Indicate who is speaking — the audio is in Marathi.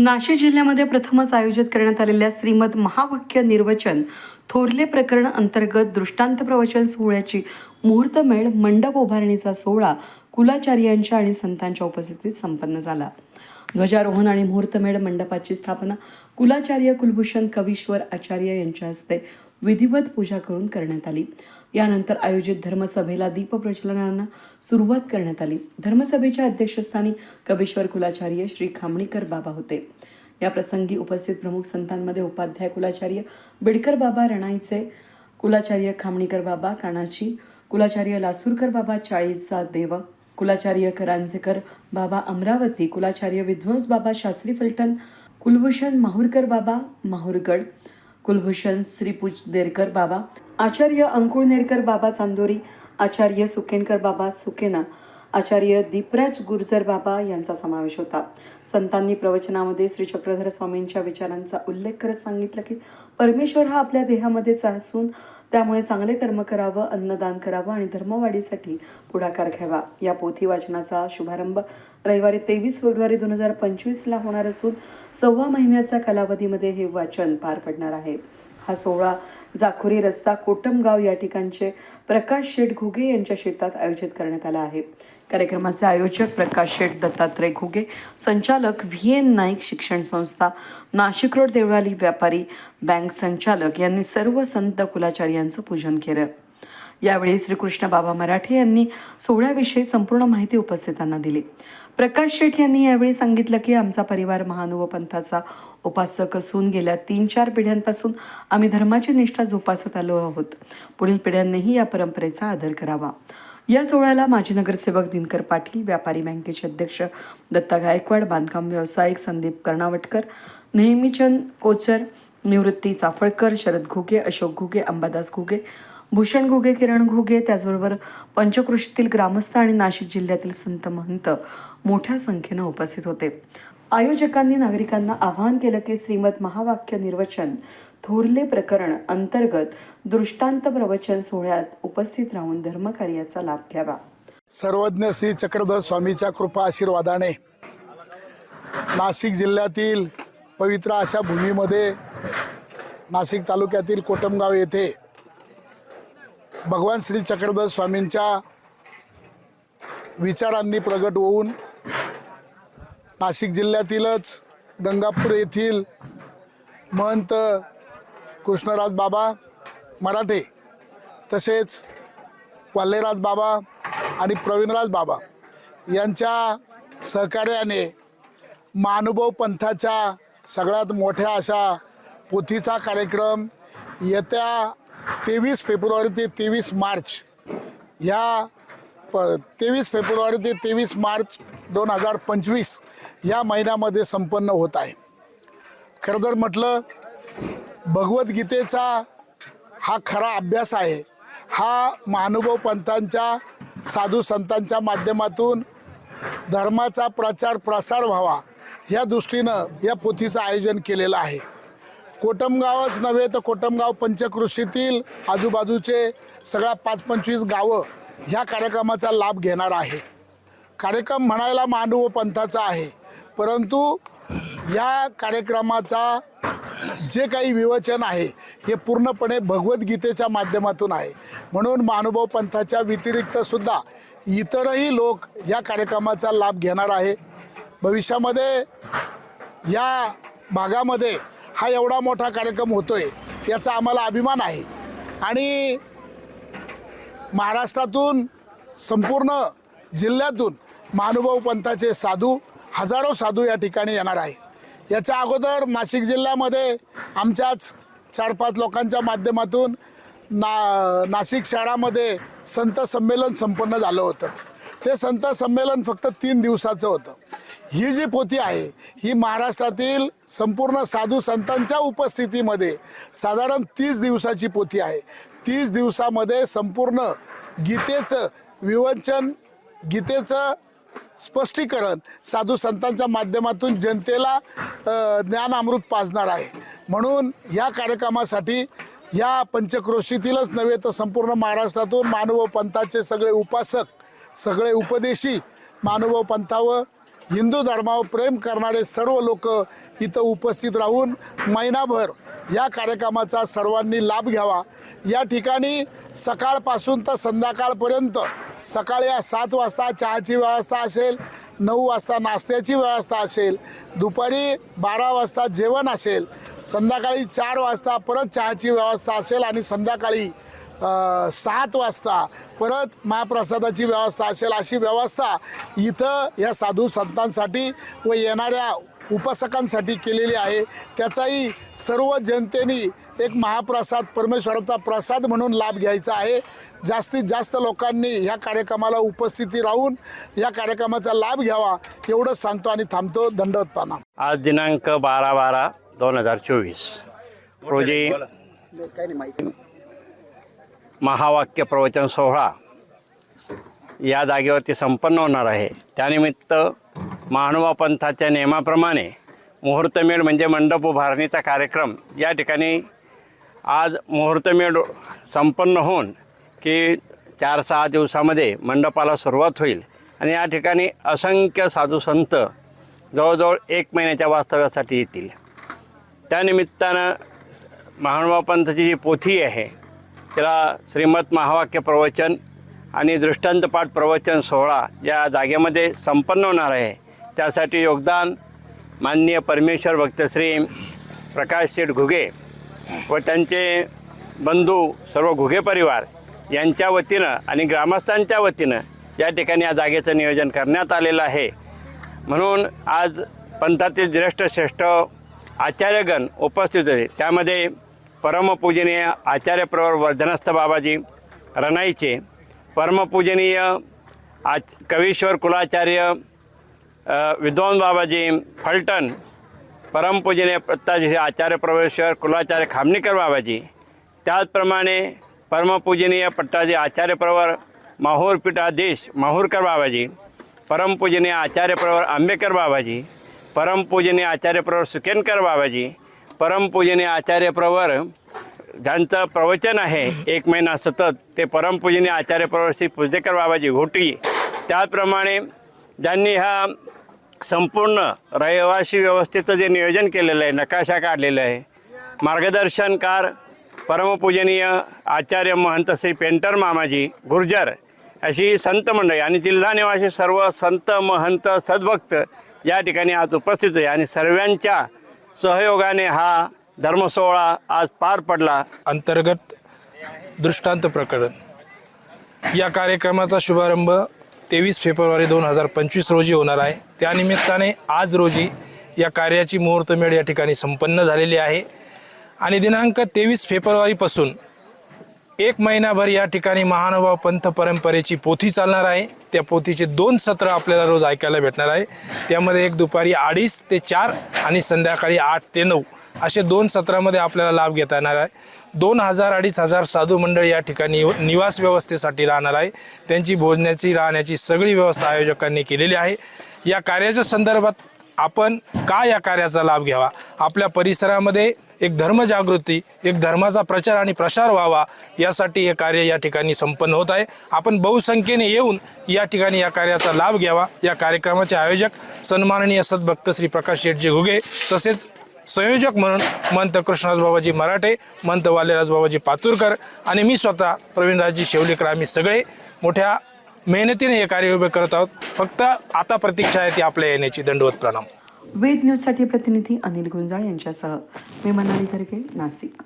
Speaker 1: नाशिक जिल्ह्यामध्ये प्रथमच आयोजित करण्यात आलेल्या श्रीमद महावाक्य निर्वचन थोरले प्रकरण अंतर्गत दृष्टांत प्रवचन सोहळ्याची मुहूर्तमेळ मंडप उभारणीचा सोहळा कुलाचार्यांच्या आणि संतांच्या उपस्थितीत संपन्न झाला. ध्वजारोहण आणि मुहूर्तमेळ मंडपाची स्थापना कुलाचार्य कुलभूषण कवीश्वर आचार्य यांच्या हस्ते विधिवत पूजा करून करण्यात आली. यानंतर आयोजित धर्मसभेला दीपप्रज्वलनांना सुरुवात करण्यात आली. धर्मसभेच्या अध्यक्षस्थानी कवीश्वर कुलाचार्य श्री खामणीकर बाबा होते. या प्रसंगी उपस्थित प्रमुख संतांमध्ये उपाध्याय कुलाचार्य बिडकर बाबा रणाईचे कुलाचार्य खामणीकर बाबा कानाची कुलाचार्य लासूरकर बाबा चाळीचा देव कुलाचार्य करांजेकर बाबा अमरावती कुलाचार्य विध्वंस बाबा शास्त्री फलटण कुलभूषण माहूरकर बाबा माहूरगड कुलभूषण श्रीपूज देरकर बाबा आचार्य अंकुळनेरकर बाबा चांदोरी आचार्य सुकेनकर बाबा सुकेना आचार्य दीपराज गुर्जर बाबा यांचा समावेश होता. संतांनी प्रवचनामध्ये श्री चक्रधर स्वामींच्या विचारांचा उल्लेख करत सांगितलं की परमेश्वर हा आपल्या देहामध्ये असून त्यामुळे चांगले कर्म करावं अन्नदान करावं आणि धर्मवाढीसाठी पुढाकार घ्यावा. या पोथी वाचनाचा शुभारंभ रविवारी तेवीस फेब्रुवारी दोन हजार पंचवीसला होणार असून सव्वा महिन्याच्या कालावधीमध्ये हे वाचन पार पडणार आहे. हा सोहळा जाखोरी रस्ता कोटमगाव या ठिकाणचे प्रकाश शेठ घुगे यांच्या शेतात आयोजित करण्यात आला आहे. कार्यक्रमाचे आयोजक प्रकाश शेठ दत्तात्रय घुगे संचालक व्ही एन नाईक शिक्षण संस्था नाशिक रोड देवळाली व्यापारी बँक संचालक यांनी सर्व संत कुलाचार्यांचं पूजन केलं. यावेळी श्रीकृष्ण बाबा मराठे यांनी सोहळ्याविषयी संपूर्ण माहिती उपस्थितांना दिली. प्रकाश शेठ यांनी यावेळी सांगितलं की आमचा परिवार महानुव पंथाचा उपासक असून गेल्या तीन चार पिढ्यांपासून आम्ही धर्माची निष्ठा जोपासत आलो आहोत. पुढील पिढ्यांनीही या परंपरेचा आदर करावा. या सोहळ्याला माजी नगरसेवक दिनकर पाटील व्यापारी बँकेचे अध्यक्ष दत्ता गायकवाड बांधकाम व्यावसायिक संदीप कर्णावटकर नेहमीचंद कोचर निवृत्ती चाफळकर शरद घुगे अशोक घुगे अंबादास घुगे भूषण घुगे किरण घुगे त्याचबरोबर पंचकृषीतील ग्रामस्थ आणि नाशिक जिल्ह्यातील संत महंत मोठ्या संख्येनं उपस्थित होते. आयोजकांनी नागरिकांना आवाहन केलं की श्रीमद महावाक्य निर्वचन थोरले प्रकरण अंतर्गत दृष्टांत प्रवचन सोहळ्यात उपस्थित राहून धर्मकार्याचा लाभ घ्यावा.
Speaker 2: सर्वज्ञ श्री चक्रधर स्वामीच्या कृपा आशीर्वादाने नाशिक जिल्ह्यातील पवित्र अशा भूमीमध्ये नाशिक तालुक्यातील कोटमगाव येथे भगवान श्री चक्रधर स्वामींच्या विचारांनी प्रगट होऊन नाशिक जिल्ह्यातीलच गंगापूर येथील महंत कृष्णराज बाबा मराठे तसेच वाल्लेराज बाबा आणि प्रवीणराज बाबा यांच्या सहकार्याने महानुभव पंथाच्या सगळ्यात मोठ्या अशा पोथीचा कार्यक्रम येत्या तेवीस फेब्रुवारी ते तेवीस मार्च ह्या प तेवीस फेब्रुवारी ते तेवीस मार्च दोन हजार पंचवीस या महिन्यामध्ये संपन्न होत आहे. खरं तर म्हटलं भगवद्गीतेचा हा खरा अभ्यास आहे. हा महानुभव पंथांच्या साधू संतांच्या माध्यमातून धर्माचा प्रचार प्रसार व्हावा या दृष्टीनं या पोथीचं आयोजन केलेलं आहे. कोटमगावच नव्हे तर कोटमगाव पंचकृषीतील आजूबाजूचे सगळ्या पाच पंचवीस गावं ह्या कार्यक्रमाचा लाभ घेणार आहे. कार्यक्रम म्हणायला मांडव पंथाचा आहे. परंतु या कार्यक्रमाचा जे काही विवचन आहे हे पूर्णपणे भगवद्गीतेच्या माध्यमातून आहे. म्हणून महानुभव पंथाच्या व्यतिरिक्तसुद्धा इतरही लोक या कार्यक्रमाचा लाभ घेणार आहे. भविष्यामध्ये या भागामध्ये हा एवढा मोठा कार्यक्रम होतोय याचा आम्हाला अभिमान आहे. आणि महाराष्ट्रातून संपूर्ण जिल्ह्यातून महानुभाव पंथाचे साधू हजारो साधू या ठिकाणी येणार आहे. याच्या अगोदर नाशिक जिल्ह्यामध्ये आमच्याच चार पाच लोकांच्या माध्यमातून ना नाशिक शहरामध्ये संत संमेलन संपन्न झालं होतं. ते संत संमेलन फक्त तीन दिवसाचं होतं. ही जी पोथी आहे ही महाराष्ट्रातील संपूर्ण साधू संतांच्या उपस्थितीमध्ये साधारण तीस दिवसाची पोथी आहे. तीस दिवसामध्ये संपूर्ण गीतेचं विवंचन गीतेचं स्पष्टीकरण साधू संतांच्या माध्यमातून जनतेला ज्ञान अमृत पाजणार आहे. म्हणून या कार्यक्रमासाठी या पंचक्रोशीतीलच नव्हे तर संपूर्ण महाराष्ट्रातून मानव पंथाचे सगळे उपासक सगळे उपदेशी मानव पंथावर हिंदू धर्मावर प्रेम करणारे सर्व लोक इथं उपस्थित राहून महिनाभर या कार्यक्रमाचा सर्वांनी लाभ घ्यावा. या ठिकाणी सकाळपासून तर संध्याकाळपर्यंत सकाळी या सात वाजता चहाची व्यवस्था असेल नऊ वाजता नाश्त्याची व्यवस्था असेल दुपारी बारा वाजता जेवण असेल संध्याकाळी चार वाजता परत चहाची व्यवस्था असेल आणि संध्याकाळी सात वाजता. परत महाप्रसादाची व्यवस्था असेल अशी व्यवस्था इथं या साधू संतांसाठी व येणाऱ्या उपासकांसाठी केलेली आहे. त्याचाही सर्व जनतेने एक महाप्रसाद परमेश्वराचा प्रसाद म्हणून लाभ घ्यायचा आहे. जास्तीत जास्त लोकांनी ह्या कार्यक्रमाला उपस्थिती राहून या कार्यक्रमाचा लाभ घ्यावा एवढंच सांगतो आणि थांबतो दंडवत पाना
Speaker 3: आज दिनांक बारा बारा दोन हजार चोवीस. रोजी महावाक्य प्रवचन सोहळा या जागेवरती संपन्न होणार आहे. त्यानिमित्त महानुभा पंथाच्या नियमाप्रमाणे मुहूर्तमेढ म्हणजे मंडप उभारणीचा कार्यक्रम या ठिकाणी आज मुहूर्तमेढ संपन्न होऊन की चार सहा दिवसामध्ये मंडपाला सुरुवात होईल. आणि या ठिकाणी असंख्य साधू संत जवळजवळ एक महिन्याच्या वास्तव्यासाठी येतील. त्यानिमित्तानं महानुभाव पंथाची जी पोथी आहे तिला श्रीमत महावाक्य प्रवचन आणि दृष्टांतपाठ प्रवचन सोहळा या जागेमध्ये संपन्न होणार आहे. त्यासाठी योगदान माननीय परमेश्वर भक्तश्री प्रकाश शेठ घुगे व त्यांचे बंधू सर्व घुगे परिवार यांच्या वतीनं आणि ग्रामस्थांच्या वतीनं या ठिकाणी या जागेचं नियोजन करण्यात आलेलं आहे. म्हणून आज पंथातील ज्येष्ठ श्रेष्ठ आचार्यगण उपस्थित होते. त्यामध्ये परमपूजनीय आचार्य प्रवर वर्धनस्थ बाबाजी रणाईचे परमपूजनीय आच कवीश्वर कुलाचार्य विद्वान बाबाजी फलटण परमपूजनीय प्रत्ताजी आचार्य प्रवेश्वर कुलाचार्य खामणीकर बाबाजी. त्याचप्रमाणे परमपूजनीय पट्टाजी आचार्य प्रवर माहूर पीठाधीश माहूरकर बाबाजी परमपूजनीय आचार्य प्रवर आंबेकर बाबाजी परमपूजनीय आचार्य प्रवर सुकेनकर बाबाजी परमपूजनीय आचार्य प्रवर ज्यांचं प्रवचन आहे एक महिना सतत ते परमपूजनीय आचार्य प्रवर श्री पुजदेकर बाबाजी घोटी. त्याचप्रमाणे ज्यांनी हा संपूर्ण रहिवासी व्यवस्थेचं जे नियोजन केलेलं आहे नकाशा काढलेला आहे मार्गदर्शनकार परमपूजनीय आचार्य महंत श्री पेंटर मामाजी गुर्जर अशी संत मंडळी आणि जिल्हा निवासी सर्व संत महंत सद्भक्त या ठिकाणी आज उपस्थित आहे आणि सर्वांच्या सहयोगाने हा धर्मसोहळा आज पार पडला.
Speaker 4: अंतर्गत दृष्टांत प्रकरण. या कार्यक्रमाचा शुभारंभ तेवीस फेब्रुवारी दोन हजार पंचवीस रोजी होणार आहे. त्यानिमित्ताने आज रोजी या कार्याची मुहूर्तमेढ या ठिकाणी संपन्न झालेली आहे. आणि दिनांक तेवीस फेब्रुवारीपासून एक महिनाभर या ठिकाणी महानुभाव पंथ परंपरेची पोथी चालणार आहे. त्या पोथीचे दोन सत्र आपल्याला रोज ऐकायला भेटणार आहे. त्यामध्ये एक दुपारी अडीच ते चार आणि संध्याकाळी आठ ते नऊ असे दोन सत्रामध्ये आपल्याला लाभ घेता येणार आहे. दोन हजार अडीच हजार साधू मंडळ या ठिकाणी निवास व्यवस्थेसाठी राहणार आहे. त्यांची भोजनाची राहण्याची सगळी व्यवस्था आयोजकांनी केलेली आहे. या कार्याच्या संदर्भात आपण का या कार्याचा लाभ घ्यावा? आपल्या परिसरामध्ये एक धर्मजागृती एक धर्माचा प्रचार आणि प्रसार व्हावा यासाठी हे कार्य या ठिकाणी संपन्न होत आहे. आपण बहुसंख्येने येऊन या ठिकाणी या कार्याचा लाभ घ्यावा. या कार्यक्रमाचे आयोजक सन्माननीय सद्भक्त श्री प्रकाश शेटजी घुगे तसेच संयोजक म्हणून मंत कृष्णराज बाबाजी मराठे मंत वालेराज बाबाजी पातुरकर आणि मी स्वतः प्रवीणराजजी शेवलेकर आम्ही सगळे मोठ्या मेहनतीने हे कार्य उभे करत आहोत. फक्त आता प्रतीक्षा आहे ती आपल्या येण्याची दंडवत प्रणाम.
Speaker 1: वेद न्यूजसाठी प्रतिनिधी अनिल गुंजाळ यांच्यासह. मी मनाली गर्गे नाशिक.